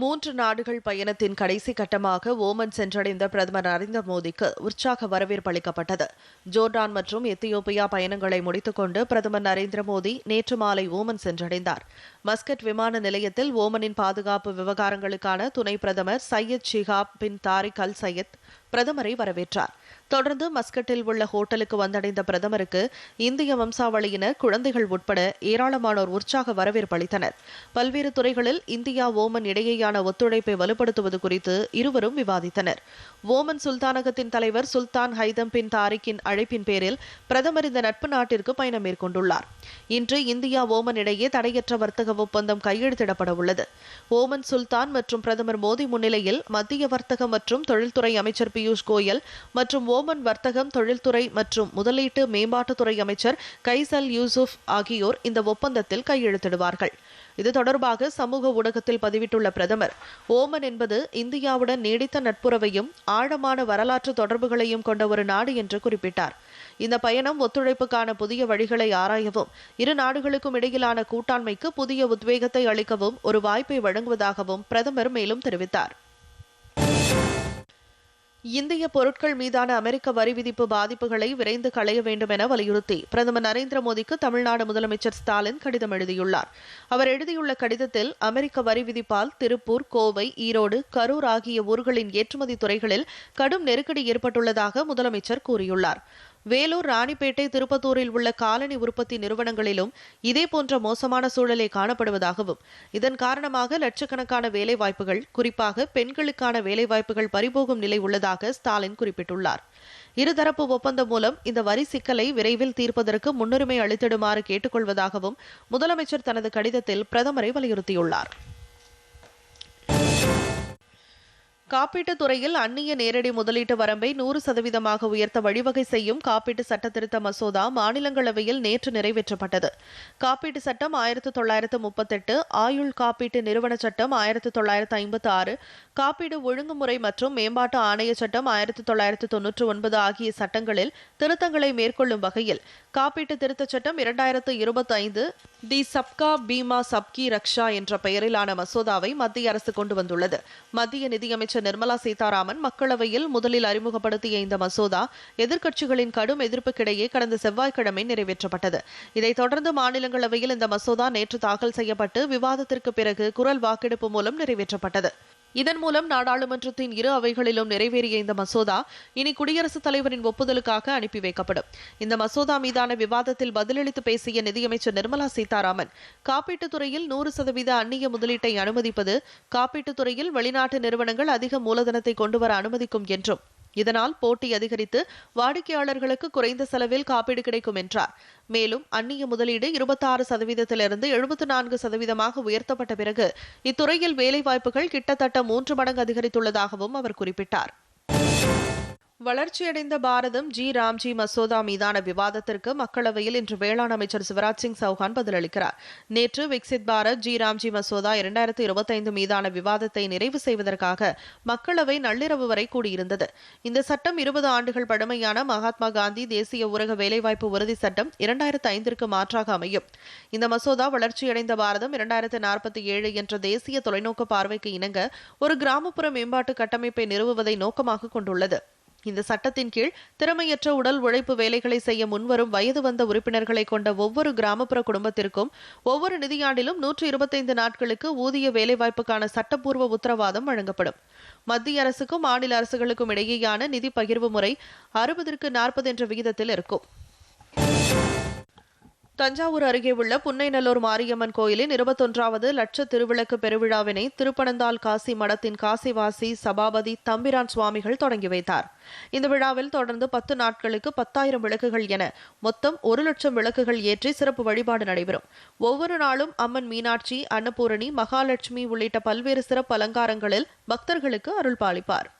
மூன்று நாடுகள் பயணத்தின் கடைசி கட்டமாக ஓமன் சென்றடைந்த பிரதமர் நரேந்திர மோடிக்கு உற்சாக வரவேற்பு அளிக்கப்பட்டது. ஜோர்டான் மற்றும் எத்தியோப்பியா பயணங்களை முடித்துக்கொண்டு பிரதமர் நரேந்திர மோடி நேற்று மாலை ஓமன் சென்றடைந்தார். மஸ்கட் விமான நிலையத்தில் ஓமனின் பாதுகாப்பு விவகாரங்களுக்கான துணை பிரதமர் சையத் ஷிஹாப் பின் தாரிக் அல் சையத் பிரதமரை வரவேற்றார். தொடர்ந்து மஸ்கட்டில் உள்ள ஹோட்டலுக்கு வந்தடைந்த பிரதமருக்கு இந்திய வம்சாவளியினர் குழந்தைகள் உட்பட ஏராளமானோர் உற்சாக வரவேற்பு அளித்தனர். பல்வேறு துறைகளில் இந்தியா ஓமன் இடையேயான ஒத்துழைப்பை வலுப்படுத்துவது குறித்து இருவரும் விவாதித்தனர். ஓமன் சுல்தானகத்தின் தலைவர் சுல்தான் ஹைதம் பின் தாரிக்கின் அழைப்பின் பேரில் பிரதமர் இந்த நட்பு நாட்டிற்கு பயணம் மேற்கொண்டுள்ளார். இன்று இந்தியா ஓமன் இடையே தடையற்ற வர்த்தக ஒப்பந்தம் கையெழுத்திடப்பட உள்ளது. ஓமன் சுல்தான் மற்றும் பிரதமர் மோடி முன்னிலையில் மத்திய வர்த்தக மற்றும் தொழில்துறை அமைச்சர் பி. பியூஷ் கோயல் மற்றும் ஓமன் வர்த்தகம் தொழில்துறை மற்றும் முதலீட்டு மேம்பாட்டுத்துறை அமைச்சர் கைசல் யூசுப் ஆகியோர் இந்த ஒப்பந்தத்தில் கையெழுத்திடுவார்கள். இது தொடர்பாக சமூக ஊடகத்தில் பதிவிட்டுள்ள பிரதமர் ஓமன் என்பது இந்தியாவுடன் நீடித்த நட்புறவையும் ஆழமான வரலாற்று தொடர்புகளையும் கொண்ட ஒரு நாடு என்று குறிப்பிட்டார். இந்த பயணம் ஒத்துழைப்புக்கான புதிய வழிகளை ஆராயவும் இரு நாடுகளுக்கும் இடையிலான கூட்டாண்மைக்கு புதிய உத்வேகத்தை அளிக்கவும் ஒரு வாய்ப்பை வழங்குவதாகவும் பிரதமர் மேலும் தெரிவித்தார். இந்திய பொருட்கள் மீதான அமெரிக்க வரி விதிப்பு பாதிப்புகளை விரைந்து களைய வேண்டும் என வலியுறுத்தி பிரதமர் நரேந்திர மோடிக்கு தமிழ்நாடு முதலமைச்சர் ஸ்டாலின் கடிதம் எழுதியுள்ளார். அவர் எழுதியுள்ள கடிதத்தில் அமெரிக்க வரி விதிப்பால் திருப்பூர் கோவை ஈரோடு கரூர் ஆகிய ஊர்களின் ஏற்றுமதி துறைகளில் கடும் நெருக்கடி ஏற்பட்டுள்ளதாக முதலமைச்சர் கூறியுள்ளார். வேலூர் ராணிப்பேட்டை திருப்பத்தூரில் உள்ள காலனி உற்பத்தி நிறுவனங்களிலும் இதே போன்ற மோசமான சூழலே காணப்படுவதாகவும் இதன் காரணமாக லட்சக்கணக்கான வேலைவாய்ப்புகள் குறிப்பாக பெண்களுக்கான வேலைவாய்ப்புகள் பறிபோகும் நிலை உள்ளதாக ஸ்டாலின் குறிப்பிட்டுள்ளார். இருதரப்பு ஒப்பந்தம் மூலம் இந்த வரி சிக்கலை விரைவில் தீர்ப்பதற்கு முன்னுரிமை அளித்திடுமாறு கேட்டுக்கொள்வதாகவும் முதலமைச்சர் தனது கடிதத்தில் பிரதமரை வலியுறுத்தியுள்ளார். காப்பீட்டுத் துறையில் அந்நிய நேரடி முதலீட்டு வரம்பை நூறு சதவீதமாக உயர்த்த வழிவகை செய்யும் காப்பீட்டு சட்ட திருத்த மசோதா மாநிலங்களவையில் நேற்று நிறைவேற்றப்பட்டது. காப்பீட்டு சட்டம் ஆயிரத்து தொள்ளாயிரத்து முப்பத்தெட்டு ஆயுள் காப்பீட்டு நிறுவன சட்டம் ஆயிரத்து தொள்ளாயிரத்து ஐம்பத்து ஆறு காப்பீடு ஒழுங்குமுறை மற்றும் மேம்பாட்டு ஆணைய சட்டம் ஆயிரத்து தொள்ளாயிரத்து தொன்னூற்று ஒன்பது ஆகிய சட்டங்களில் திருத்தங்களை மேற்கொள்ளும் வகையில் காப்பீட்டு திருத்தச் சட்டம் இரண்டாயிரத்து இருபத்தி ஐந்து தி சப்கா பீமா சப்கி ரக்ஷா என்ற பெயரிலான மசோதாவை மத்திய அரசு கொண்டு வந்துள்ளது. மத்திய நிதியமைச்சர் நிர்மலா சீதாராமன் மக்களவையில் முதலில் அறிமுகப்படுத்திய இந்த மசோதா எதிர்க்கட்சிகளின் கடும் எதிர்ப்புக்கிடையே கடந்த செவ்வாய்க்கிழமை நிறைவேற்றப்பட்டது. இதைத் தொடர்ந்து மாநிலங்களவையில் இந்த மசோதா நேற்று தாக்கல் செய்யப்பட்டு விவாதத்திற்கு பிறகு குரல் வாக்கெடுப்பு மூலம் நிறைவேற்றப்பட்டது. இதன் மூலம் நாடாளுமன்றத்தின் இரு அவைகளிலும் நிறைவேறிய இந்த மசோதா இனி குடியரசுத் தலைவரின் ஒப்புதலுக்காக அனுப்பி வைக்கப்படும். இந்த மசோதா மீதான விவாதத்தில் பதிலளித்து பேசிய நிதியமைச்சர் நிர்மலா சீதாராமன் காப்பீட்டுத் துறையில் நூறு சதவீத அந்நிய முதலீட்டை அனுமதிப்பது காப்பீட்டுத் துறையில் வெளிநாட்டு நிறுவனங்கள் அதிக மூலதனத்தை கொண்டுவர அனுமதிக்கும் என்றும் இதனால் போட்டி அதிகரித்து வாடிக்கையாளர்களுக்கு குறைந்த செலவில் காப்பீடு கிடைக்கும் என்றார். மேலும் அந்நிய முதலீடு இருபத்தாறு சதவீதத்திலிருந்து எழுபத்தி நான்கு சதவீதமாக உயர்த்தப்பட்ட பிறகு இத்துறையில் வேலைவாய்ப்புகள் கிட்டத்தட்ட மூன்று மடங்கு அதிகரித்துள்ளதாகவும் அவர் குறிப்பிட்டார். வளர்ச்சியடைந்த பாரதம் ஜி. ராம்ஜி மசோதா மீதான விவாதத்திற்கு மக்களவையில் இன்று வேளாண் அமைச்சர் சிவராஜ் சிங் சௌஹான் பதிலளிக்கிறார். நேற்று விக்சித் பாரத் ஜி. ராம்ஜி மசோதா இரண்டாயிரத்தி இருபத்தைந்து மீதான விவாதத்தை நிறைவு செய்வதற்காக மக்களவை நள்ளிரவு வரை கூடியிருந்தது. இந்த சட்டம் இருபது ஆண்டுகள் பழமையான மகாத்மா காந்தி தேசிய ஊரக வேலைவாய்ப்பு உறுதி சட்டம் இரண்டாயிரத்து ஐந்திற்கு மாற்றாக அமையும். இந்த மசோதா வளர்ச்சியடைந்த பாரதம் இரண்டாயிரத்து நாற்பத்தி ஏழு என்ற தேசிய தொலைநோக்கு பார்வைக்கு இணங்க ஒரு கிராமப்புற மேம்பாட்டு கட்டமைப்பை நிறுவுவதை நோக்கமாக கொண்டுள்ளது. இந்த சட்டத்தின் கீழ் திறமையற்ற உடல் உழைப்பு வேலைகளை செய்ய முன்வரும் வயது வந்த உறுப்பினர்களை கொண்ட ஒவ்வொரு கிராமப்புற குடும்பத்திற்கும் ஒவ்வொரு நிதியாண்டிலும் நூற்று இருபத்தைந்து நாட்களுக்கு ஊதிய வேலைவாய்ப்புக்கான சட்டப்பூர்வ உத்தரவாதம் வழங்கப்படும். மத்திய அரசுக்கும் மாநில அரசுகளுக்கும் இடையேயான நிதி பகிர்வு முறை அறுபதற்கு நாற்பது என்ற விகிதத்தில் இருக்கும். தஞ்சாவூர் அருகே உள்ள புன்னைநல்லூர் மாரியம்மன் கோயிலின் இருபத்தொன்றாவது லட்ச திருவிளக்கு பெருவிழாவினை திருப்பனந்தாள் காசி மடத்தின் காசிவாசி சபாபதி தம்பிரான் சுவாமிகள் தொடங்கி வைத்தார். இந்த விழாவில் தொடர்ந்து பத்து நாட்களுக்கு பத்தாயிரம் விளக்குகள் என மொத்தம் ஒரு லட்சம் விளக்குகள் ஏற்றி சிறப்பு வழிபாடு நடைபெறும். ஒவ்வொரு நாளும் அம்மன் மீனாட்சி அன்னபூரணி மகாலட்சுமி உள்ளிட்ட பல்வேறு சிறப்பு அலங்காரங்களில் பக்தர்களுக்கு அருள் பாலிப்பார்